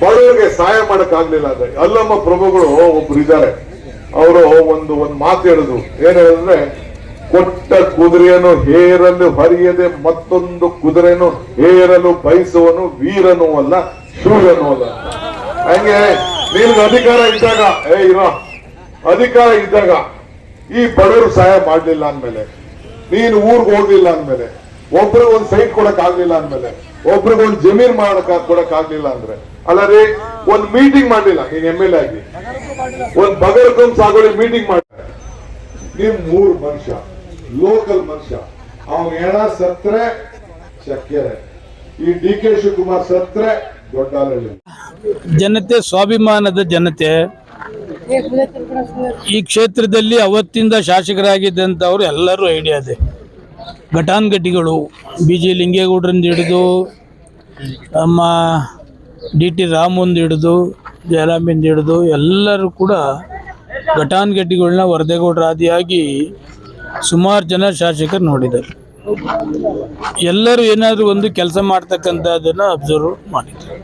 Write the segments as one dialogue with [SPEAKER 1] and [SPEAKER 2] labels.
[SPEAKER 1] ಬಡವರಿಗೆ ಸಹಾಯ ಮಾಡಕ್ ಆಗ್ಲಿಲ್ಲ ಅಂದ್ರೆ ಅಲ್ಲಮ್ಮ ಪ್ರಭುಗಳು ಒಬ್ರು ಇದ್ದಾರೆ. ಅವರು ಒಂದು ಒಂದು ಮಾತು ಹೇಳಿದ್ರು. ಏನ್ ಹೇಳಿದ್ರೆ, ಕೊಟ್ಟ ಕುದುರೆಯನ್ನು ಹೇರಲು ಹರಿಯದೆ ಮತ್ತೊಂದು ಕುದುರೆಯನ್ನು ಹೇರಲು ಬಯಸುವನು ವೀರನೂ ಅಲ್ಲ, ಶೂರನೂ ಅಲ್ಲ. ಹಂಗೆ ನಿನ್ಗೆ ಅಧಿಕಾರ ಇದ್ದಾಗ, ಏ ಇರೋ, ಅಧಿಕಾರ ಇದ್ದಾಗ ಈ ಬಡವರು ಸಹಾಯ ಮಾಡ್ಲಿಲ್ಲ ಅಂದ್ಮೇಲೆ, ನೀನು ಊರ್ಗ್ ಹೋಗ್ಲಿಲ್ಲ ಅಂದ್ಮೇಲೆ ಒಬ್ರಿಗೆ ಒಂದ್ ಸೈಟ್ ಕೊಡಕ್ ಆಗ್ಲಿಲ್ಲ ಅಂದ್ಮೇಲೆ, ಒಬ್ರಿಗೆ ಒಂದ್ ಜಮೀನ್ ಮಾಡಕ್ ಕೊಡಕ್ ಆಗ್ಲಿಲ್ಲ ಅಂದ್ರೆ ಅಲ್ಲ ರೀ ಒಂದ್ ಮೀಟಿಂಗ್ ಮಾಡ್ಲಿಲ್ಲ, ನೀನ್ ಎಂ ಎಲ್ ಎ ಆಗಿ. ಒಂದ್ ಬಗರ್ಕಂ ಸಾಗುವಳಿ ಮೀಟಿಂಗ್ ಮಾಡ್ತಾರೆ ನಿಮ್ ಮೂರ್ ಮನುಷ್ಯ ಲೋಕಲ್ ಮನುಷ್ಯ. ಅವ್ನ ಹೆಣ ಸತ್ರೆ, ಚಕ್ಕೆರೆ. ಈ ಡಿ ಕೆ ಶಿವಕುಮಾರ್ ಸತ್ರೆ ದೊಡ್ಡಾಲಹಳ್ಳಿ
[SPEAKER 2] ಜನತೆ, ಸ್ವಾಭಿಮಾನದ ಜನತೆ, ಈ ಕ್ಷೇತ್ರದಲ್ಲಿ ಅವತ್ತಿಂದ ಶಾಸಕರಾಗಿದ್ದಂಥವ್ರು ಎಲ್ಲರೂ ಐಡಿಯಾ ಇದೆ ಘಟಾನ್ಘಟಿಗಳು ಬಿ ಜಿ ಲಿಂಗೇಗೌಡರಿಂದ ಹಿಡಿದು, ನಮ್ಮ ಡಿ ಟಿ ರಾಮಂದು ಹಿಡಿದು, ಜಯರಾಮಿಂದ ಹಿಡಿದು ಎಲ್ಲರೂ ಕೂಡ ಘಟಾನುಘಟಿಗಳನ್ನ ವರದೇಗೌಡರಾದಿಯಾಗಿ ಸುಮಾರು ಜನ ಶಾಸಕರು ನೋಡಿದ್ದಾರೆ. ಎಲ್ಲರೂ ಏನಾದರೂ ಒಂದು ಕೆಲಸ ಮಾಡ್ತಕ್ಕಂಥದ್ದನ್ನು ಅಬ್ಸರ್ವ್ ಮಾಡಿದ್ರು.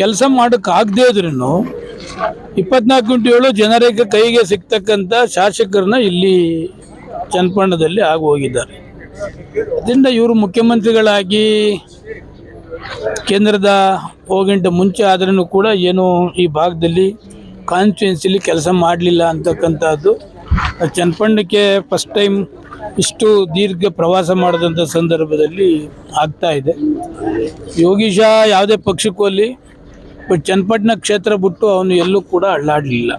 [SPEAKER 2] ಕೆಲಸ ಮಾಡೋಕ್ಕಾಗದೇ ಇದ್ರೂ ಇಪ್ಪತ್ನಾಲ್ಕು ಗಂಟೆ ಏಳು ಜನರಿಗೆ ಕೈಗೆ ಸಿಗ್ತಕ್ಕಂಥ ಶಾಸಕರನ್ನ ಇಲ್ಲಿ ಚನ್ನಪಣ್ಣದಲ್ಲಿ ಆಗಿ ಹೋಗಿದ್ದಾರೆ ಅದರಿಂದ ಇವರು ಮುಖ್ಯಮಂತ್ರಿಗಳಾಗಿ ಕೇಂದ್ರದ ಹೋಗಿಂಟ ಮುಂಚೆ ಆದ್ರೂ ಕೂಡ ಏನು ಈ ಭಾಗದಲ್ಲಿ ಕಾನ್ಸ್ಟಿಟ್ಯೂನ್ಸಿಲಿ ಕೆಲಸ ಮಾಡಲಿಲ್ಲ ಅಂತಕ್ಕಂಥದ್ದು. ಚನ್ನಪಣ್ಣಕ್ಕೆ ಫಸ್ಟ್ ಟೈಮ್ ಇಷ್ಟು ದೀರ್ಘ ಪ್ರವಾಸ ಮಾಡಿದಂಥ ಸಂದರ್ಭದಲ್ಲಿ ಆಗ್ತಾ ಇದೆ. ಯೋಗೀಶ ಯಾವುದೇ ಪಕ್ಷಕ್ಕೂ ಅಲ್ಲಿ, ಬಟ್ ಚನ್ನಪಟ್ಟಣ ಕ್ಷೇತ್ರ ಬಿಟ್ಟು ಅವನು ಎಲ್ಲೂ ಕೂಡ ಅಳ್ಳಾಡಲಿಲ್ಲ.